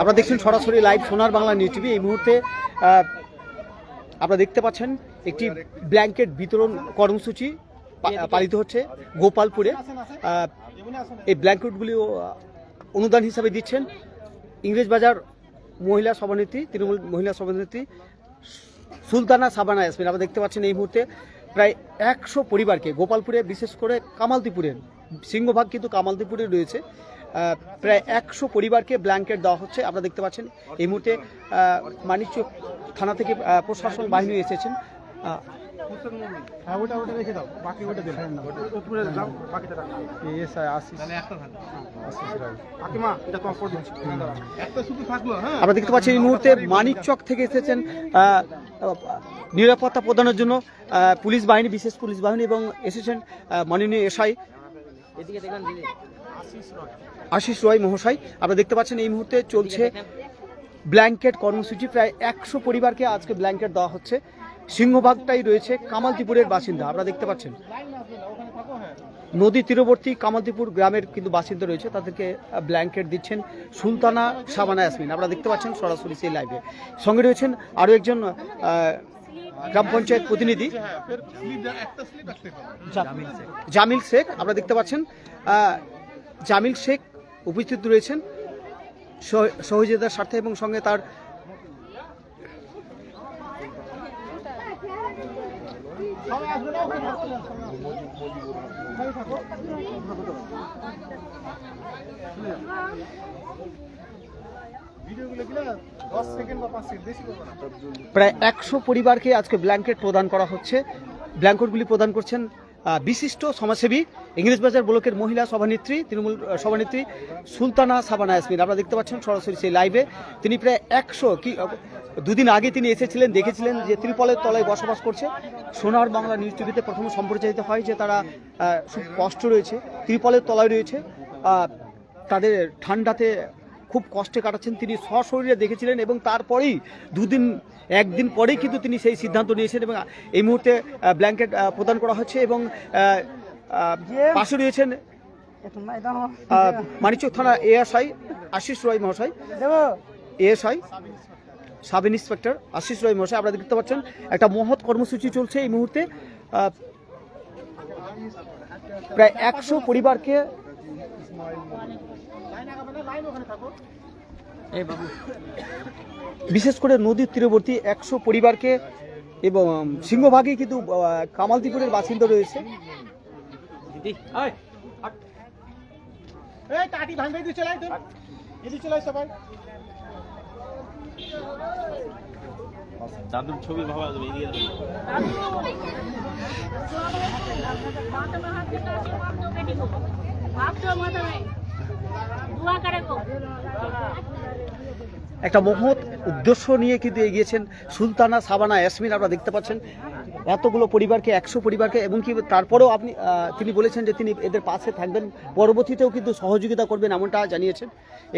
আপনারা দেখছেন সরাসরি লাইভ সোনার বাংলা নিউজ টিভি এই মুহূর্তে আপনারা দেখতে পাচ্ছেন একটি ব্ল্যাঙ্কেট বিতরণ কর্মসূচি পালিত হচ্ছে গোপালপুরে। এই ব্ল্যাঙ্কেটগুলিও অনুদান হিসাবে দিচ্ছেন ইংরেজবাজার মহিলা সভানেত্রী, তৃণমূল মহিলা সভানেত্রী সুলতানা সাবানা ইয়াসমিন। আমরা দেখতে পাচ্ছেন এই মুহূর্তে প্রায় একশো পরিবারকে গোপালপুরে, বিশেষ করে কামালদিপুরের সিংহভাগ কিন্তু কামালদিপুরে রয়েছে। প্রায় একশো পরিবারকে ব্ল্যাঙ্কেট দেওয়া হচ্ছে। আপনারা দেখতে পাচ্ছেন, এই মুহূর্তে মানিকচক থানা থেকে প্রশাসন বাহিনী এসেছেন। আমরা দেখতে পাচ্ছি এই মুহূর্তে মানিকচক থেকে এসেছেন নিরাপত্তা প্রদানের জন্য পুলিশ বাহিনী, বিশেষ পুলিশ বাহিনী এবং এসেছেন মাননীয় এসআই আশিস রয় মহাশয়, আপনারা দেখতে পাচ্ছেন এই মুহূর্তে চলছে ব্ল্যাঙ্কেট কর্মসূচি। প্রায় একশো পরিবারকে আজকে ব্ল্যাঙ্কেট দেওয়া হচ্ছে। সিংহভাগটাই রয়েছে কামালতিপুরের বাসিন্দা, আপনারা দেখতে পাচ্ছেন। নদী তীরবর্তী কামালতিপুর গ্রামের কিন্তু বাসিন্দা রয়েছে, তাদেরকে ব্ল্যাঙ্কেট দিচ্ছেন সুলতানা সাবানা ইয়াসমিন। আপনারা দেখতে পাচ্ছেন সরাসরি সেই লাইভে। সঙ্গে রয়েছেন আরও একজন গ্রাম পঞ্চায়েত প্রতিনিধি। জামিল শেখ। আপনারা দেখতে পাচ্ছেন জামিল শেখ উপস্থিত রয়েছেন সহ- সহযোগিতার স্বার্থে এবং সঙ্গে তার প্রায় একশো পরিবারকে আজকে ব্ল্যাঙ্কেট প্রদান করা হচ্ছে। ব্ল্যাঙ্কেটগুলি প্রদান করছেন বিশিষ্ট সমাজসেবী ইংরেজবাজার ব্লকের মহিলা সভানেত্রী, তৃণমূল সভানেত্রী সুলতানা সাবানা ইয়াসমিন। আপনারা দেখতে পাচ্ছেন সরাসরি সেই লাইভে। তিনি প্রায় একশো, কি দুদিন আগে তিনি এসেছিলেন, দেখেছিলেন যে ত্রিপলের তলায় বসবাস করছে। সোনার বাংলা নিউজ টিভিতে প্রথম সম্প্রচারিত হয় যে তারা খুব কষ্ট রয়েছে। ত্রিপলের তলায় রয়েছে। তাদের ঠান্ডাতে খুব কষ্টে কাটাচ্ছেন। তিনি সশরীরে দেখেছিলেন এবং তারপরেই দুদিন একদিন পরেই কিন্তু তিনি সেই সিদ্ধান্ত নিয়েছেন এবং এই মুহূর্তে ব্ল্যাঙ্কেট প্রদান করা হচ্ছে এবং পাশে রয়েছেন আহ, মানিকচক থানা এএসআই আশিস রয় মহাশয়। ASI sub inspector Ashis Roy মহাশয়। আপনারা দেখতে পাচ্ছেন একটা মহৎ কর্মসূচি চলছে এই মুহূর্তে। প্রায় একশো পরিবারকে বিশেষ করে নদীর তীরবর্তী একশো পরিবারকে এবং সিংহভাগই কিন্তু আহ, কামালদিপুরের বাসিন্দা রয়েছে। ছবি ভাবা যাবে একটা মহৎ উদ্দেশ্য নিয়ে কিন্তু এগিয়েছেন সুলতানা সাবানা ইয়াসমিন আপনারা দেখতে পাচ্ছেন। এতগুলো পরিবারকে একশো পরিবারকে এবং কি তারপরেও আপনি তিনি বলেছেন যে তিনি এদের পাশে থাকবেন। পরবর্তীতেও কিন্তু সহযোগিতা করবেন এমনটা জানিয়েছেন।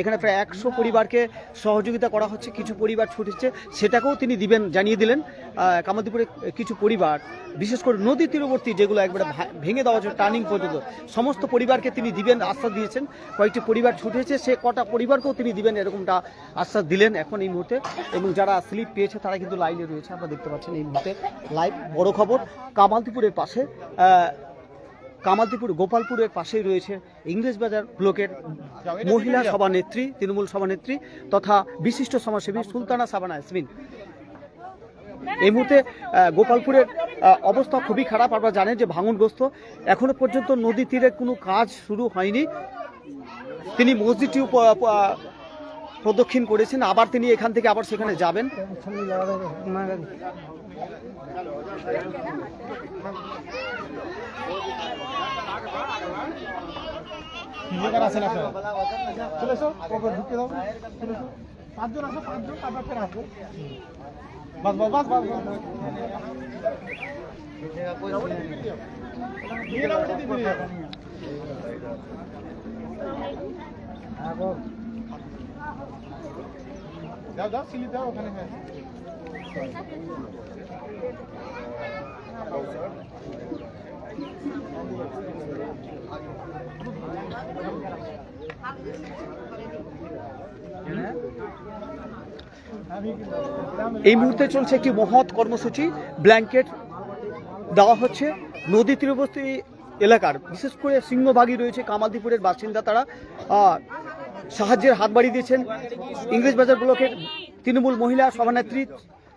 এখানে প্রায় একশো পরিবারকে সহযোগিতা করা হচ্ছে কিছু পরিবার ছুটেছে সেটাকেও তিনি দিবেন জানিয়ে দিলেন। আহ, কামালদীপুরে কিছু পরিবার বিশেষ করে নদী তীরবর্তী যেগুলো একবারে ভেঙে দেওয়া হচ্ছে টার্নিং পর্যন্ত সমস্ত পরিবারকে তিনি দিবেন আশ্বাস দিয়েছেন। কয়েকটি পরিবার ছুটেছে সে কটা পরিবারকেও তিনি দিবেন এরকমটা আশ্বাস দিলেন। এখন এই মুহূর্তে এবং যারা স্লিপ পেয়েছে তারা কিন্তু লাইনে রয়েছে, আপনারা দেখতে পাচ্ছেন এই মুহূর্তে লাইভ বড় খবর। কামালদিপুরের পাশে কামালদিপুর গোপালপুরের পাশেই রয়েছে ইংরেজবাজার ব্লকের মহিলা সভানেত্রী, তৃণমূল সভানেত্রী তথা বিশিষ্ট সমাজসেবী সুলতানা সাবানা ইয়াসমিন। এই মুহূর্তে গোপালপুরের অবস্থা খুবই খারাপ। আপনারা জানেন যে ভাঙনগ্রস্ত এখনও পর্যন্ত নদী তীরে কোনো কাজ শুরু হয়নি। তিনি মসজিদটিও প্রদক্ষিণ করেছেন আবার তিনি এখান থেকে আবার সেখানে যাবেন। দিদি সিলি দাও, ওখানে হ্যাঁ। এই মুহূর্তে চলছে একটি মহৎ কর্মসূচি, ব্ল্যাঙ্কেট দেওয়া হচ্ছে নদী তীরবর্তী এলাকার। বিশেষ করে সিংহভাগী রয়েছে, কামালদীপুরের বাসিন্দা তারা। সাহায্যের হাত বাড়িয়ে দিয়েছেন। ইংরেজ বাজার ব্লকের তৃণমূল মহিলা সভানেত্রী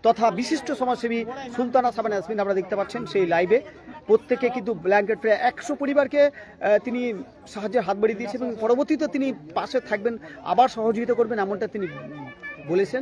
তথা বিশিষ্ট সমাজসেবী সুলতানা সাবানা ইয়াসমিন আপনারা দেখতে পাচ্ছেন সেই লাইভে। প্রত্যেকে কিন্তু ব্ল্যাঙ্কেট প্রায় একশো পরিবারকে তিনি সাহায্যের হাত বাড়িয়ে দিয়েছেন এবং পরবর্তীতে তিনি পাশে থাকবেন, আবার সহযোগিতা করবেন এমনটা তিনি বলেছেন।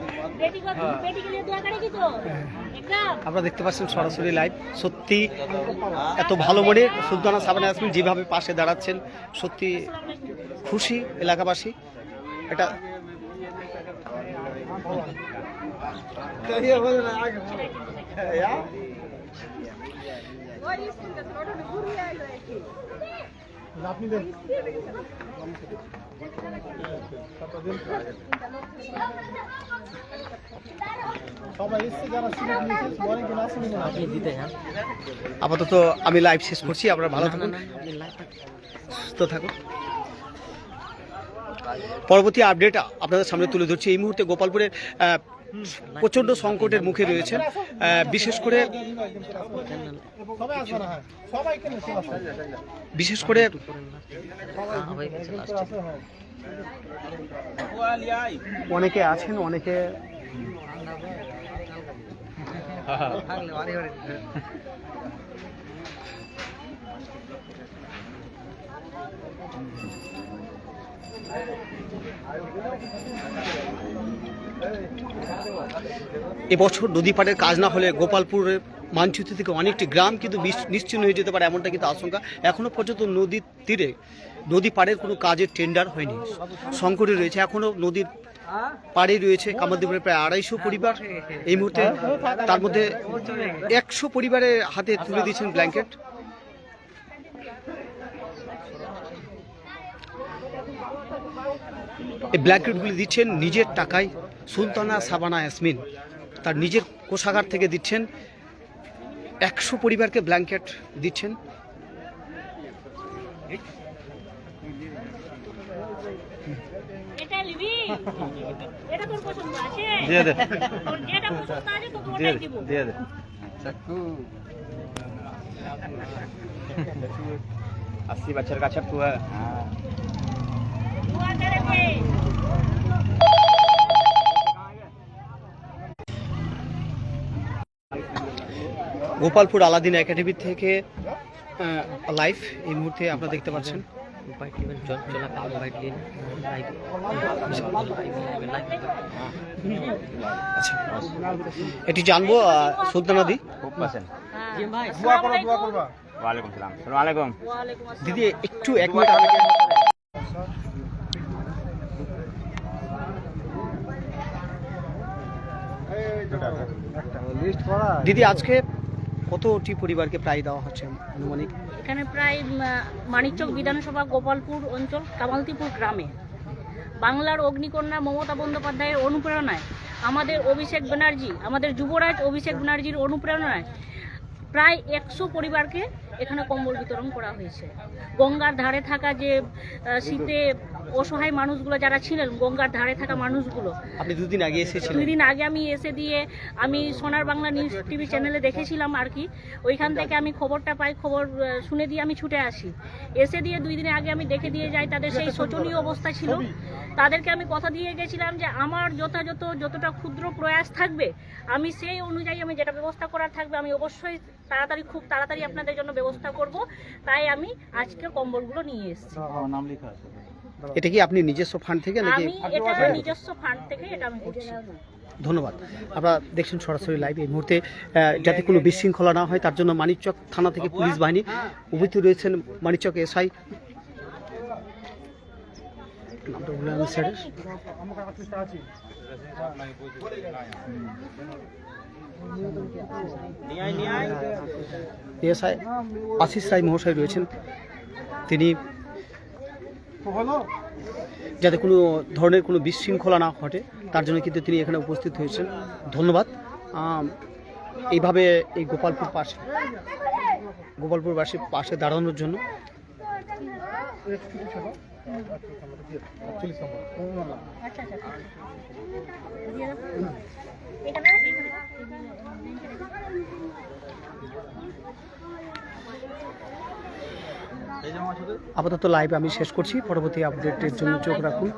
হ্যাঁ। আপনারা দেখতে পাচ্ছেন সরাসরি লাইভ। সত্যি এত ভালো মনে সুলতানা সাবানা আসমিন যেভাবে পাশে দাঁড়াচ্ছেন সত্যি খুশি এলাকাবাসী। এটা Yeah. আপনি দেন। হয়। আপাতত আমি লাইভ শেষ করছি আপনারা ভালো থাকুন। সুস্থ থাকুন। পরবর্তী আপডেট আপনাদের সামনে তুলে ধরছি। এই মুহূর্তে গোপালপুরের প্রচণ্ড সংকটের মুখে রয়েছেন। বিশেষ করে বিশেষ করে অনেকে আছেন অনেকে এবছর নদী পাড়ের কাজ না হলে গোপালপুরের মানচিত্র থেকে অনেকটি গ্রাম কিন্তু নিশ্চিহ্ন হয়ে যেতে পারে এমনটা কিন্তু আশঙ্কা। এখনও পর্যন্ত নদীর তীরে নদী পাড়ের কোনো কাজের টেন্ডার হয়নি। সংকটে রয়েছে। এখনও নদীর পাড়ে রয়েছে কামারদ্বীপের প্রায় আড়াইশো পরিবার। এই মুহূর্তে তার মধ্যে একশো পরিবারের হাতে তুলে দিয়েছেন ব্ল্যাঙ্কেট এই ব্ল্যাঙ্কেটগুলি দিচ্ছেন নিজের টাকায় সুলতানা সাবানা ইয়াসমিন তার নিজের কোষাগার থেকে দিচ্ছেন একশো পরিবারকে ব্ল্যাঙ্কেট দিচ্ছেন এটা নিবি এটা তোর পছন্দ আছে দিয়ে দে। তোর যেটা পছন্দ আছে তোকে ওটাই দিব দিয়ে দে अस्सी बच्चर का छक्कू है दुआ करेंगे গোপালপুর আলাদিন একাডেমি থেকে লাইভ এই মুহূর্তে আপনারা দেখতে পাচ্ছেন। এটি জানব সুলতানাদি চলাকালীন বাইট নিন লাইভ দিদি আজকে কতটি পরিবারকে প্রায় দেওয়া হচ্ছে আনুমানিক? এখানে প্রায় মানিকচক বিধানসভা গোপালপুর অঞ্চল কামালতিপুর গ্রামে। বাংলার অগ্নিকন্যা মমতা বন্দ্যোপাধ্যায়ের অনুপ্রেরণায় আমাদের অভিষেক ব্যানার্জি আমাদের যুবরাজ অভিষেক ব্যানার্জির অনুপ্রেরণায় প্রায় একশো পরিবারকে এখানে কম্বল বিতরণ করা হয়েছে। গঙ্গার ধারে থাকা যে শীতে অসহায় মানুষগুলো যারা ছিলেন গঙ্গার ধারে থাকা মানুষগুলো। আপনি দুদিন আগে এসেছিলেন। দিন আগে আমি এসে দিয়ে আমি সোনার বাংলা নিউজ টিভি চ্যানেলে দেখেছিলাম আর কি। ওইখান থেকে আমি খবরটা পাই খবর শুনে দিয়ে আমি ছুটে আসি। এসে দিয়ে দুই দিন আগে আমি দেখে দিয়ে যাই তাদের সেই শোচনীয় অবস্থা ছিল। তাদেরকে আমি কথা দিয়ে গেছিলাম যে আমার যথাযথ যতটা ক্ষুদ্র প্রয়াস থাকবে আমি সেই অনুযায়ী আমি যেটা ব্যবস্থা করার থাকবে আমি অবশ্যই তাড়াতাড়ি খুব তাড়াতাড়ি আপনাদের জন্য ব্যবস্থা করব। তাই আমি আজকে কম্বলগুলো নিয়ে এসেছি। এটা কি আপনি নিজস্ব ফান্ড থেকে নাকি এটা নিজস্ব ফান্ড থেকে এটা আমি করছি। ধন্যবাদ। আপনারা দেখছেন সরাসরি লাইভ এই মুহূর্তে যাতে কোনো বিশৃঙ্খলা না হয় তার জন্য মানিকচক থানা থেকে পুলিশ বাহিনী উপস্থিত রয়েছেন মানিকচক এসআই। নামটা এসআই আশিস রায় মহাশয় রয়েছেন। তিনি যাতে কোনো ধরনের কোনো বিশৃঙ্খলা না ঘটে, তার জন্য কিন্তু তিনি এখানে উপস্থিত হয়েছেন। ধন্যবাদ। এইভাবে এই গোপালপুর পাশে গোপালপুরবাসীর পাশে দাঁড়ানোর জন্য। আচ্ছা আচ্ছা। এখানে আপাতত লাইভ আমি শেষ করছি। পরবর্তী আপডেটের জন্য চোখ রাখুন।